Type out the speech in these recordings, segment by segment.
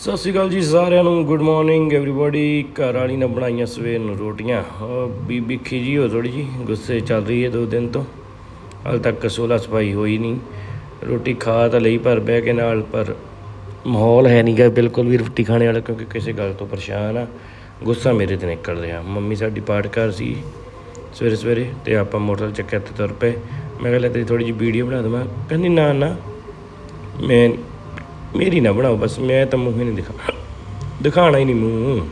ਸਤਿ ਸ਼੍ਰੀ ਅਕਾਲ ਜੀ ਸਾਰਿਆਂ ਨੂੰ ਗੁੱਡ ਮਾਰਨਿੰਗ ਐਵਰੀਬਾਡੀ ਘਰ ਵਾਲੀ ਨੇ ਬਣਾਈਆਂ ਸਵੇਰ ਨੂੰ ਰੋਟੀਆਂ। ਬੀਬੀ ਖਿਜੀ ਹੋ ਥੋੜੀ ਜੀ ਗੁੱਸੇ ਚੱਲ ਰਹੀ ਹੈ ਦੋ ਦਿਨ ਤੋਂ। ਹਾਲ ਤੱਕ ਕਸੋਲਾ ਸਫ਼ਾਈ ਹੋਈ ਨਹੀਂ। ਰੋਟੀ ਖਾ ਤਾਂ ਲਈ ਪਰ ਬਹਿ ਕੇ ਨਾਲ, ਪਰ ਮਾਹੌਲ ਹੈ ਨਹੀਂਗਾ ਬਿਲਕੁਲ ਵੀ ਰੋਟੀ ਖਾਣੇ ਵਾਲਾ ਕਿਉਂਕਿ ਕਿਸੇ ਗੱਲ ਤੋਂ ਪਰੇਸ਼ਾਨ ਆ। ਗੁੱਸਾ ਮੇਰੇ ਤੇ ਨਿਕਲ ਰਿਹਾ। ਮੰਮੀ ਸਾਡੀ ਪਾਠਕਾਰ ਸੀ ਸਵੇਰੇ ਸਵੇਰੇ ਤੇ ਆਪਾਂ ਮੋਟਰਸਾਈਕਲ ਚੱਕਿਆ ਤੇ ਤੁਰ ਪਏ। ਮੈਂ ਕਿਹਾ ਲੈ ਤੇਰੀ ਥੋੜੀ ਜਿਹੀ ਵੀਡੀਓ ਬਣਾ ਦਵਾਂ। ਕਹਿੰਦੀ ਨਾ ਨਾ। ਮੈਂ ਮੇਰੀ ਨਾ ਬਣਾਓ, ਬਸ ਮੈਂ ਤਾਂ ਮੂੰਹ ਹੀ ਨਹੀਂ ਦਿਖਾ ਦਿਖਾਣਾ ਹੀ ਨਹੀਂ ਮੂੰਹ।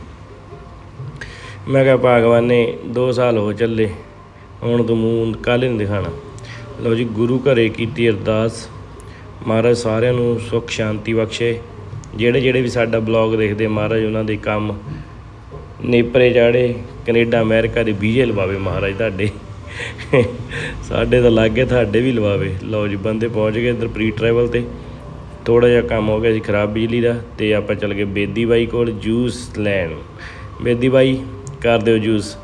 ਮੈਂ ਕਿਹਾ, ਭਗਵਾਨ ਨੇ 2 ਸਾਲ ਹੋ ਚੱਲੇ, ਹੁਣ ਤੋਂ ਮੂੰਹ ਕੱਲ੍ਹ ਨਹੀਂ ਦਿਖਾਣਾ ਲਓ ਜੀ, ਗੁਰੂ ਘਰੇ ਕੀਤੀ ਅਰਦਾਸ। ਮਹਾਰਾਜ ਸਾਰਿਆਂ ਨੂੰ ਸੁੱਖ, ਸ਼ਾਂਤੀ ਬਖਸ਼ੇ। ਜਿਹੜੇ ਜਿਹੜੇ ਵੀ ਸਾਡਾ ਬਲੌਗ ਦੇਖਦੇ, ਮਹਾਰਾਜ ਉਹਨਾਂ ਦੇ ਕੰਮ ਨੇਪਰੇ ਚਾੜੇ, ਕੈਨੇਡਾ, ਅਮਰੀਕਾ ਦੇ ਵੀਜ਼ੇ ਲਵਾਵੇ ਮਹਾਰਾਜ ਤੁਹਾਡੇ। ਸਾਡੇ ਤਾਂ ਲੱਗੇ, ਤੁਹਾਡੇ ਵੀ ਲਵਾਵੇ। ਲਓ ਜੀ, ਬੰਦੇ ਪਹੁੰਚ ਗਏ ਇੱਧਰ ਪ੍ਰੀ ਟਰੈਵਲ ਤੇ। ਥੋੜਾ ਜਿਹਾ ਕੰਮ ਹੋ ਗਿਆ ਸੀ ਖਰਾਬ ਬਿਜਲੀ ਦਾ ਤੇ ਆਪਾਂ ਚੱਲ ਗਏ ਬੇਦੀ ਬਾਈ ਕੋਲ ਜੂਸ ਲੈਣ। ਬੇਦੀ ਬਾਈ, ਕਰ ਦਿਓ ਜੂਸ।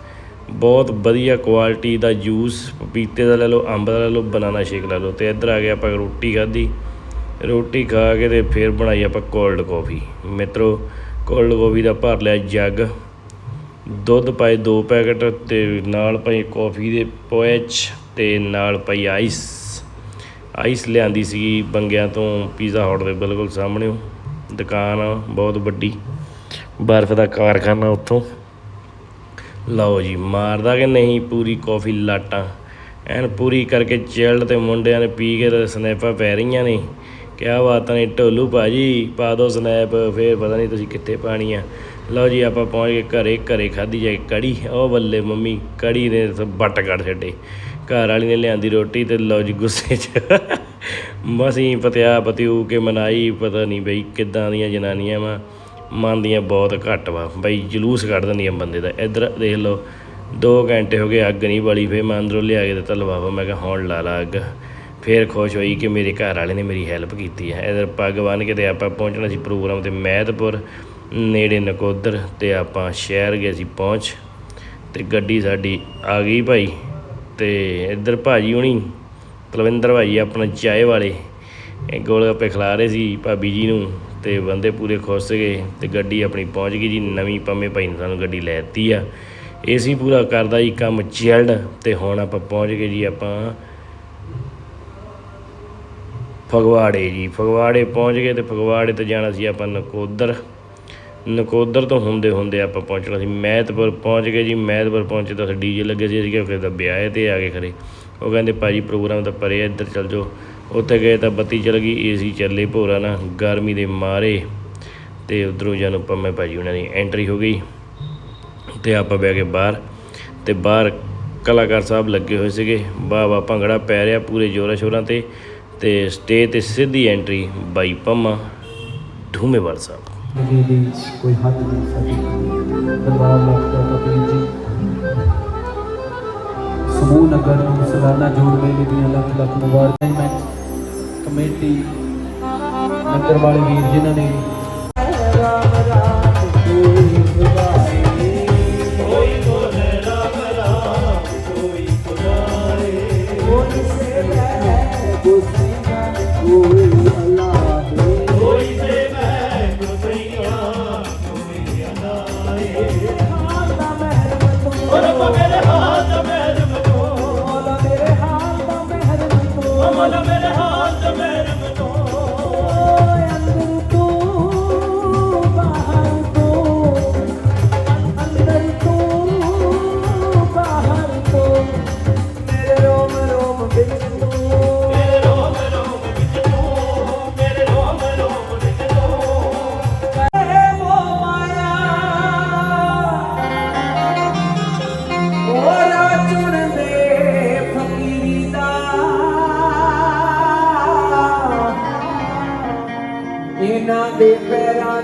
ਬਹੁਤ ਵਧੀਆ ਕੁਆਲਿਟੀ ਦਾ ਜੂਸ, ਪਪੀਤੇ ਦਾ ਲੈ ਲਓ, ਅੰਬ ਦਾ ਲੈ ਲਓ ਬਨਾਨਾ ਸ਼ੇਕ ਲੈ ਲਓ ਤੇ ਇੱਧਰ ਆ ਗਏ ਆਪਾਂ ਰੋਟੀ ਖਾਧੀ। ਰੋਟੀ ਖਾ ਕੇ ਤੇ ਫਿਰ ਬਣਾਈ ਆਪਾਂ ਕੋਲਡ ਕਾਫੀ ਮਿੱਤਰੋ ਕੋਲਡ ਕਾਫੀ ਦਾ ਭਰ ਲਿਆ ਜੱਗ। ਦੁੱਧ ਪਾਏ ਦੋ ਪੈਕਟ ਤੇ ਨਾਲ ਪਾਈ ਕਾਫੀ ਦੇ ਪੋਇਚ ਤੇ ਨਾਲ ਪਾਈ ਆਈਸ ਆਈਸ ਲਿਆਂਦੀ ਸੀ ਬੰਗਿਆਂ ਤੋਂ, ਪੀਜ਼ਾ ਹਟ ਦੇ ਬਿਲਕੁਲ ਸਾਹਮਣੇ ਦੁਕਾਨ ਆ, ਬਹੁਤ ਵੱਡੀ। ਬਰਫ਼ ਦਾ ਕਾਰਖਾਨਾ ਉੱਥੋਂ। ਲਓ ਜੀ, ਮਾਰਦਾ ਕਿ ਨਹੀਂ ਪੂਰੀ ਕਾਫੀ ਲਾਟਾਂ। ਐਨ ਪੂਰੀ ਕਰਕੇ ਚਿਲਡ ਤੇ ਮੁੰਡਿਆਂ ਨੇ ਪੀ ਕੇ ਤੇ ਸਨੈਪਾਂ ਪੈ ਰਹੀਆਂ ਨੇ। ਕਿਆ ਬਾਤਾਂ ਨੇ, ਢੋਲੂ ਭਾਜੀ, ਪਾ ਦੋ ਸਨੈਪ, ਫੇਰ ਪਤਾ ਨਹੀਂ ਤੁਸੀਂ ਕਿੱਥੇ ਪਾਣੀ ਆ ਲਓ ਜੀ, ਆਪਾਂ ਪਹੁੰਚ ਗਏ ਘਰੇ ਘਰੇ ਖਾਧੀ ਜਾਏ ਕੜੀ। ਉਹ ਬੱਲੇ ਮੰਮੀ, ਕੜੀ ਨੇ ਤਾਂ ਕੱਢ ਛੱਡੇ। ਘਰ ਵਾਲੀ ਨੇ ਲਿਆਂਦੀ ਰੋਟੀ ਤੇ ਲਓ ਜੀ ਗੁੱਸੇ 'ਚ। ਮਸੀਂ ਪਤਿਆ, ਪਤਿਊ ਕੇ ਮਨਾਈ, ਪਤਾ ਨਹੀਂ ਬਈ ਕਿੱਦਾਂ ਦੀਆਂ ਜਨਾਨੀਆਂ ਵਾ। ਮੰਨਦੀਆਂ ਬਹੁਤ ਘੱਟ ਵਾ। ਬਈ ਜਲੂਸ ਕੱਢ ਦਿੰਦੀਆਂ ਬੰਦੇ ਦਾ। ਇੱਧਰ ਦੇਖ ਲਓ 2 ਘੰਟੇ ਹੋ ਗਏ ਅੱਗ ਨਹੀਂ ਬਲੀ ਫੇ ਮੈਂ ਅੰਦਰੋਂ ਲਿਆ ਕੇ ਦਿੱਤਾ ਲਵਾਵਾ। ਮੈਂ ਕਿਹਾ, ਹੁਣ ਲਾ ਲਾ ਅੱਗ। ਫੇਰ ਖੁਸ਼ ਹੋਈ ਕਿ ਮੇਰੇ ਘਰ ਵਾਲੇ ਨੇ ਮੇਰੀ ਹੈਲਪ ਕੀਤੀ ਹੈ। ਇਧਰ ਪੱਗ ਬੰਨ ਕੇ ਤੇ ਆਪਾਂ ਪਹੁੰਚਣਾ ਸੀ ਪ੍ਰੋਗਰਾਮ ਤੇ ਮਹਿਤਪੁਰ ਨੇੜੇ ਨਕੋਦਰ ਤੇ ਆਪਾਂ ਸ਼ਹਿਰ ਗਏ ਸੀ ਪਹੁੰਚ। ਤੇ ਗੱਡੀ ਸਾਡੀ ਆ ਗਈ ਭਾਈ। ਤੇ ਇੱਧਰ ਭਾਜੀ ਹੁਣੀ ਕੁਲਵਿੰਦਰ ਭਾਜੀ ਆਪਣਾ ਚਾਏ ਵਾਲੇ ਗੋਲ ਗੱਪੇ ਖਿਲਾ ਰਹੇ ਸੀ ਭਾਬੀ ਜੀ ਨੂੰ ਤੇ ਬੰਦੇ ਪੂਰੇ ਖੁਸ਼ ਗਏ ਤੇ ਗੱਡੀ ਆਪਣੀ ਪਹੁੰਚ ਗਈ ਜੀ, ਨਵੀਂ ਪੰਮੇ ਭਾਈ ਨੇ ਸਾਨੂੰ ਗੱਡੀ ਲੈ ਦਿੱਤੀ ਆ। ਏਸੀ ਪੂਰਾ ਕਰਦਾ ਜੀ ਕੰਮ ਚਿਲਡ ਤੇ ਹੁਣ ਆਪਾਂ ਪਹੁੰਚ ਗਏ ਜੀ ਆਪਾਂ ਫਗਵਾੜੇ ਜੀ। ਫਗਵਾੜੇ ਪਹੁੰਚ ਗਏ ਤੇ ਫਗਵਾੜੇ ਤੇ ਜਾਣਾ ਸੀ ਆਪਾਂ ਨਕੋਦਰ। ਨਕੋਦਰ ਤੋਂ ਹੁੰਦੇ ਹੁੰਦੇ ਆਪਾਂ ਪਹੁੰਚਣਾ ਸੀ। ਮਹਿਤਪੁਰ ਪਹੁੰਚ ਗਏ ਜੀ। ਮਹਿਤਪੁਰ ਪਹੁੰਚੇ ਤਾਂ ਡੀਜੇ ਲੱਗੇ ਸੀ। ਅਸੀਂ ਕਿਹਾ ਫਿਰ ਤਾਂ ਵਿਆਹ ਹੈ ਤੇ ਆ ਗਏ ਖਰੇ ਉਹ ਕਹਿੰਦੇ ਭਾਜੀ ਪ੍ਰੋਗਰਾਮ ਤਾਂ ਪਰੇ ਆ, ਇੱਧਰ ਚੱਲ ਜਾਓ। ਉੱਥੇ ਗਏ ਤਾਂ ਬੱਤੀ ਚੱਲ ਗਈ। ਏਸੀ ਚੱਲੇ ਭੋਰਾ ਨਾ ਗਰਮੀ ਦੇ ਮਾਰੇ ਤੇ ਉਧਰੋਂ ਜਾਨੂੰ ਪੰਮੇ ਭਾਜੀ ਉਹਨਾਂ ਦੀ ਐਂਟਰੀ ਹੋ ਗਈ ਤੇ ਆਪਾਂ ਬਹਿ ਗਏ ਬਾਹਰ ਤੇ ਬਾਹਰ ਕਲਾਕਾਰ ਸਾਹਿਬ ਲੱਗੇ ਹੋਏ ਸੀਗੇ। ਵਾਹ ਵਾਹ ਭੰਗੜਾ ਪੈ ਰਿਹਾ ਪੂਰੇ ਜੋਰਾਂ ਸ਼ੋਰਾਂ ਤੇ ਤੇ ਸਟੇਜ ਤੇ ਸਿੱਧੀ ਐਂਟਰੀ ਬਾਈ ਪੰਮਾ ਢੂਮੇਵਾਲ ਸਾਹਿਬ। ਮੇਰੇ ਲਈ ਕੋਈ ਹੱਦ ਨਹੀਂ ਸਕਦੀ ਦਰਬਾਰ ਲੱਗਦਾ ਕਬੀਰ ਜੀ ਸਮੂਹ ਨਗਰ ਨੂੰ ਸਾਲਾਨਾ ਜੋੜ ਮੇਲੇ ਦੀਆਂ ਲੱਖ ਲੱਖ ਮੁਬਾਰਕਾਂ ਮੈਂ ਕਮੇਟੀ ਨਗਰ ਵਾਲੇ ਵੀਰ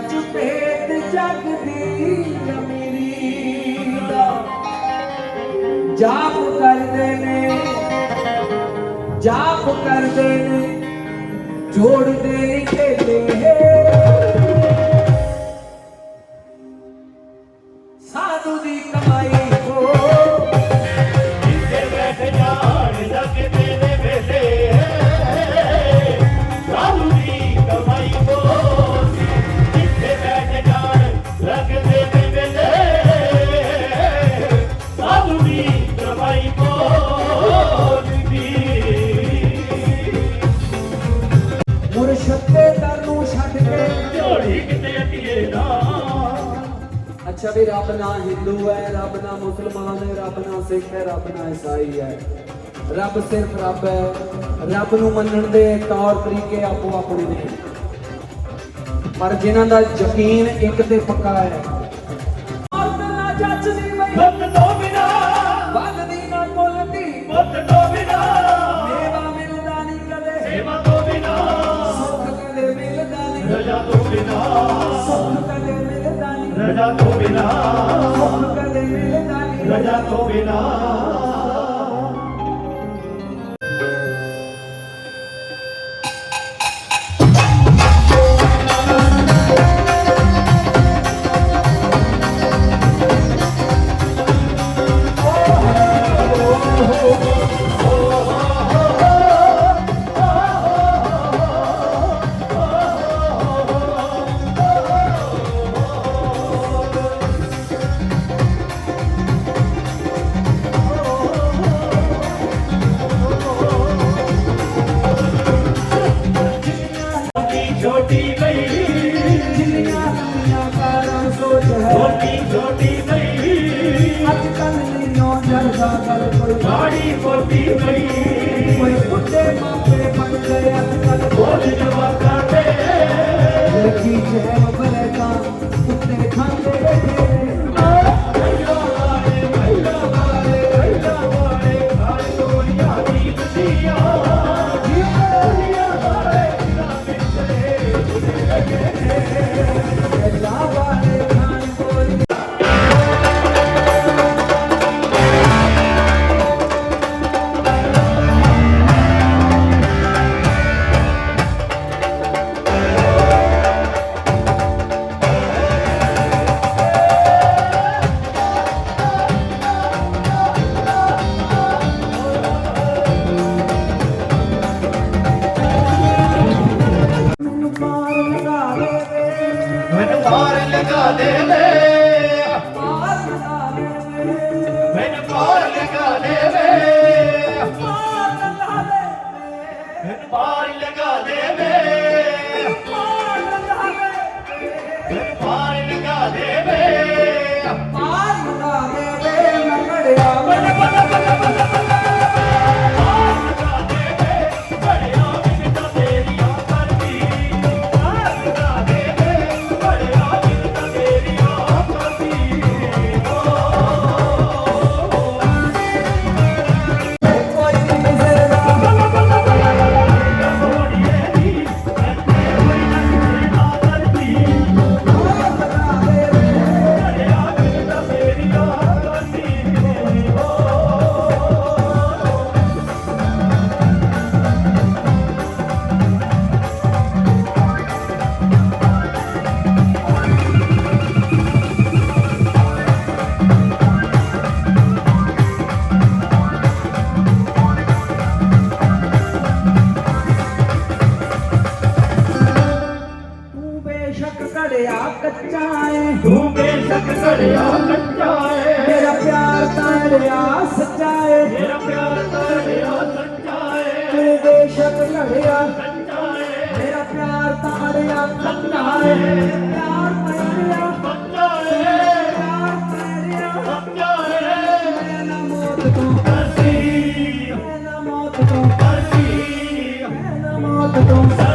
ਪੈਰਾਂ 'ਚ ਭੇਦ ਜਗਦੀ ਅਮੀਰੀ ਦਾ। ਜਾਪ ਕਰਦੇ ਨੇ, ਜਾਪ ਕਰਦੇ ਨੇ, ਜੋੜਦੇ ਨੇ ਢੇਲੇ ਸਾਧੂ ਦੀ ਕਮਾਈ ਅੱਛਾ ਵੀ ਰੱਬ ਨਾ ਹਿੰਦੂ ਹੈ, ਰੱਬ ਨਾ ਮੁਸਲਮਾਨ ਹੈ, ਰੱਬ ਨਾ ਸਿੱਖ ਹੈ, ਰੱਬ ਨਾ ਈਸਾਈ ਹੈ। ਰੱਬ ਸਿਰਫ ਰੱਬ ਹੈ। ਰੱਬ ਨੂੰ ਮੰਨਣ ਦੇ ਤੌਰ ਤਰੀਕੇ ਆਪੋ ਆਪਣੇ ਨੇ। ਪਰ ਜਿਨ੍ਹਾਂ ਦਾ ਯਕੀਨ ਇੱਕ ਤੇ ਪੱਕਾ ਹੈ ਰਜਾ ਤੋਂ ਬਿਨਾ। ਰਜਾ ਤੋਂ ਬਿਨਾ। पार लगा देवे पार लगा देवे पार लगा देवे मन बड़ा बड़ा बड़ा ਤੂੰ ਬੇਸ਼ੱਕ ਘੜਿਆ ਕੱਚਾ ਏ ਮੇਰਾ ਪਿਆਰ ਤਾੜਿਆ ਸੱਚਾ ਏ ਮੇਰਾ ਪਿਆਰ ਤਾੜਿਆ ਸੱਚਾ ਏ ਤੂੰ ਬੇਸ਼ੱਕ ਘੜਿਆ ਸੱਚਾ ਏ ਮੇਰਾ ਪਿਆਰ ਤਾੜਿਆ ਸੱਚਾ ਏ ਪਿਆਰ ਤਾੜਿਆ ਸੱਚਾ ਏ ਪਿਆਰ ਤਾੜਿਆ ਸੱਚਾ ਏ ਮੈਂ ਨਾ ਮੌਤ ਤੋਂ। ਅਸੀਂ ਮੈਂ ਨਾ ਮੌਤ ਤੋਂ। ਅਸੀਂ। ਮੈਂ ਨਾ ਮੌਤ ਤੋਂ।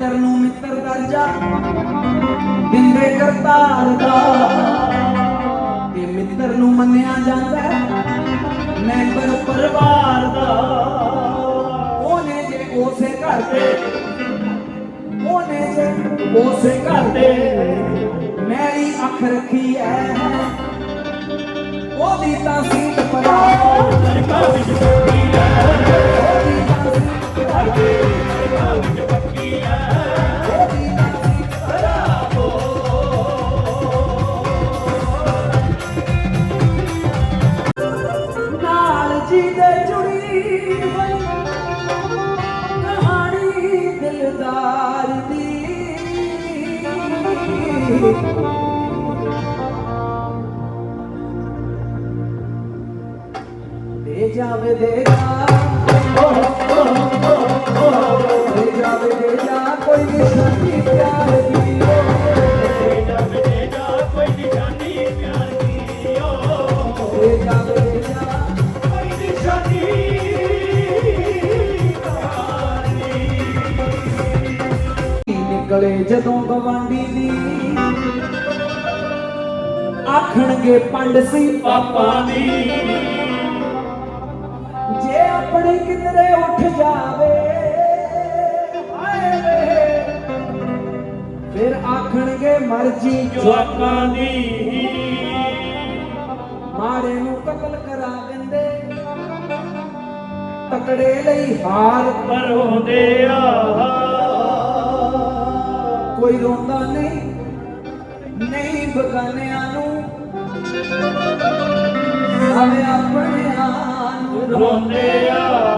ਮਿੱਤਰ ਨੂੰ ਮਿੱਤਰ ਦਰਜਾ ਦਿੰਦੇ ਕਰਤਾਰ ਦਾ। ਤੇ ਮਿੱਤਰ ਨੂੰ ਮੰਨਿਆ ਜਾਂਦਾ ਮੈਂ ਪਰ ਪਰਿਵਾਰ ਦਾ। ਉਹਨੇ ਜੇ ਉਸੇ ਘਰ ਦੇ, ਉਹਨੇ ਜੇ ਉਸੇ ਘਰ ਦੇ ਮੇਰੀ ਅੱਖ ਰੱਖੀ ਐ। ਉਹਦੀ ਤਾਂ ਸੀਟ ਪਰਾ ਕਰ ਕਰ ਦੇ ਜਾਵੇ ਦੇ ਜਾ। ਦੇ ਜਾਵੇ ਦੇ ਜਾ, ਕੋਈ ਨਿਸ਼ਾਨੀ ਪਿਆਰ ਦੀ ਦੇ ਜਾਵੇ ਦੇ ਜਾ ਨਿਕਲੇ ਜਦੋਂ ਗਵਾਂਡੀ ਦੀ। ਆਖਣਗੇ ਪੰਡ ਸੀ ਪਾਪਾ ਦੀ। ਕਿਧਰੇ ਉੱਠ ਜਾਵੇ। ਫਿਰ ਆਖਣਗੇ, ਮਰਜ਼ੀ ਜਵਾਕਾਂ ਦੀ। ਮਾੜੇ ਨੂੰ ਕਤਲ ਕਰਾ ਦਿੰਦੇ। ਤਕੜੇ ਲਈ ਹਾਰ ਪਰੋਂਦੇ ਆ। ਕੋਈ ਰੋਂਦਾ ਨਹੀਂ ਨਹੀਂ ਬਗਾਨਿਆਂ ਨੂੰ। ਸਾਰੇ ਆਪਣਿਆਂ ਨੂੰ ਰੋਂਦੇ ਆ।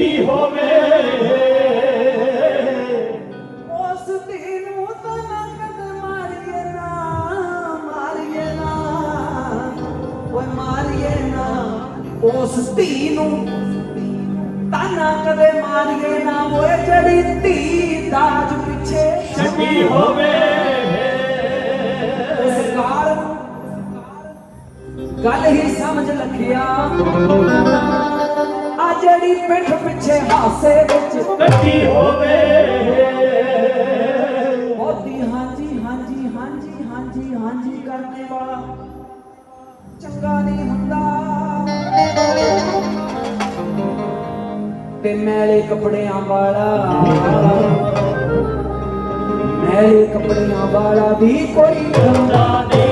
ਗੱਡੀ ਹੋਵੇ। ਉਸ ਦੀ ਨੂੰ ਤਾਂ ਨਾ ਕਦੇ ਮਾਰੀਏ ਨਾ ਮਾਰੀਏ ਨਾ। ਓਏ ਮਾਰੀਏ ਨਾ। ਉਸ ਧੀ ਨੂੰ ਤਾਂ ਨਾ ਕਦੇ ਮਾਰੀਏ ਨਾ। ਓਏ ਜਿਹੜੀ ਧੀ ਦਾਜ ਪਿੱਛੇ ਛੱਡੀ ਹੋਵੇ। ਉਸ ਕਾਲ ਗੱਲ ਹੀ ਸਮਝ ਲਖਿਆ ਜਿਹੜੀ ਪਿੱਠ ਪਿੱਛੇ ਹਾਸੇ ਵਿੱਚ। ਗੱਡੀ ਹੋਵੇ। ਬਹੁਤੀ ਹਾਂਜੀ ਹਾਂਜੀ ਹਾਂਜੀ ਹਾਂਜੀ ਹਾਂਜੀ ਕਰਨੇ ਵਾਲਾ। ਚੰਗਾ ਨਹੀਂ ਹੁੰਦਾ। ਤੇ ਮੈਲੇ ਕੱਪੜਿਆਂ ਵਾਲਾ। ਮੈਲੇ ਕੱਪੜਿਆਂ ਵਾਲਾ ਵੀ ਕੋਈ ਹੁੰਦਾ ਨਹੀਂ।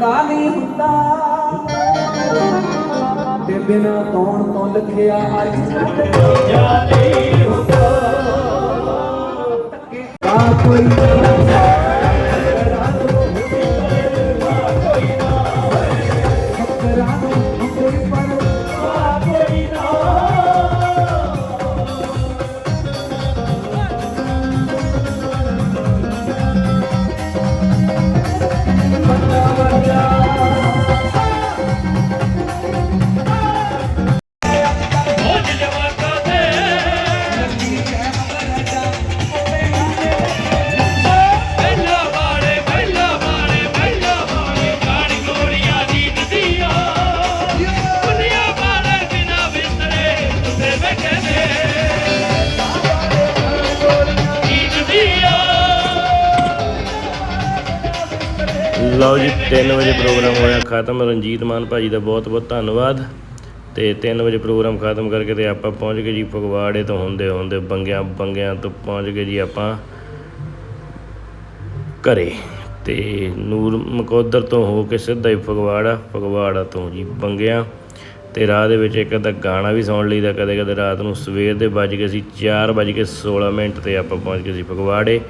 ਧੰਦਾ ਨਹੀਂ ਹੁੰਦਾ ਤੇ ਬਿਨਾ ਤੌਣ ਤੋਂ ਲਿਖਿਆ ਅੱਜ ਜਾ ਨਹੀਂ ਹੁੰਦਾ। ਆ ਕੋਈ। ਲਓ ਜੀ 3 ਵਜੇ ਪ੍ਰੋਗਰਾਮ ਹੋਇਆ, ਖਤਮ। ਰਣਜੀਤ ਮਾਨ ਭਾਜੀ ਦਾ ਬਹੁਤ ਬਹੁਤ ਧੰਨਵਾਦ। ਤੇ 3 ਵਜੇ ਪ੍ਰੋਗਰਾਮ ਖਤਮ ਕਰਕੇ ਤੇ ਆਪਾਂ ਪਹੁੰਚ ਗਏ ਜੀ ਫਗਵਾੜੇ ਤੋਂ ਹੁੰਦੇ ਹੁੰਦੇ ਬੰਗਿਆਂ ਬੰਗਿਆਂ ਤੋਂ ਪਹੁੰਚ ਗਏ ਜੀ ਆਪਾਂ ਘਰੇ। ਤੇ ਨੂਰ ਮਕੋਦਰ ਤੋਂ ਹੋ ਕੇ ਸਿੱਧਾ ਹੀ ਫਗਵਾੜਾ ਫਗਵਾੜਾ ਤੋਂ ਜੀ ਬੰਗਿਆਂ। ਤੇ ਰਾਹ ਦੇ ਵਿੱਚ ਇੱਕ ਅੱਧਾ ਗਾਣਾ ਵੀ ਸੁਣ ਲਈਦਾ ਕਦੇ ਕਦੇ ਰਾਤ ਨੂੰ ਸਵੇਰ ਦੇ ਵੱਜ ਗਏ ਸੀ 4 ਵੱਜ ਕੇ 16 ਮਿੰਟ ਤੇ ਆਪਾਂ ਪਹੁੰਚ ਗਏ ਸੀ ਫਗਵਾੜੇ।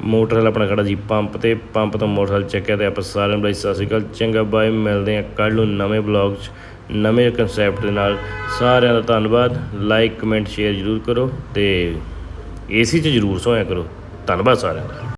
ਮੋਟਰਸਾਈਕਲ ਆਪਣਾ ਖੜਾ ਜੀ ਪੰਪ ਤੇ ਪੰਪ ਤੋਂ ਮੋਟਰਸਾਈਕਲ ਚੱਕਿਆ ਤੇ ਆਪਾਂ ਸਾਰਿਆਂ ਨੂੰ ਬਈ ਸਤਿ ਸ਼੍ਰੀ ਅਕਾਲ, ਚੰਗਾ ਬਾਏ, ਮਿਲਦੇ ਆ ਕੱਲ੍ਹ ਨੂੰ ਨਵੇਂ ਬਲੌਗ 'ਚ, ਨਵੇਂ ਕਨਸੈਪਟ ਦੇ ਨਾਲ। ਸਾਰਿਆਂ ਦਾ ਧੰਨਵਾਦ ਲਾਈਕ ਕਮੈਂਟ ਸ਼ੇਅਰ ਜ਼ਰੂਰ ਕਰੋ ਤੇ ਏਸੀ 'ਚ ਜ਼ਰੂਰ ਸੋਇਆ ਕਰੋ। ਧੰਨਵਾਦ ਸਾਰਿਆਂ ਦਾ।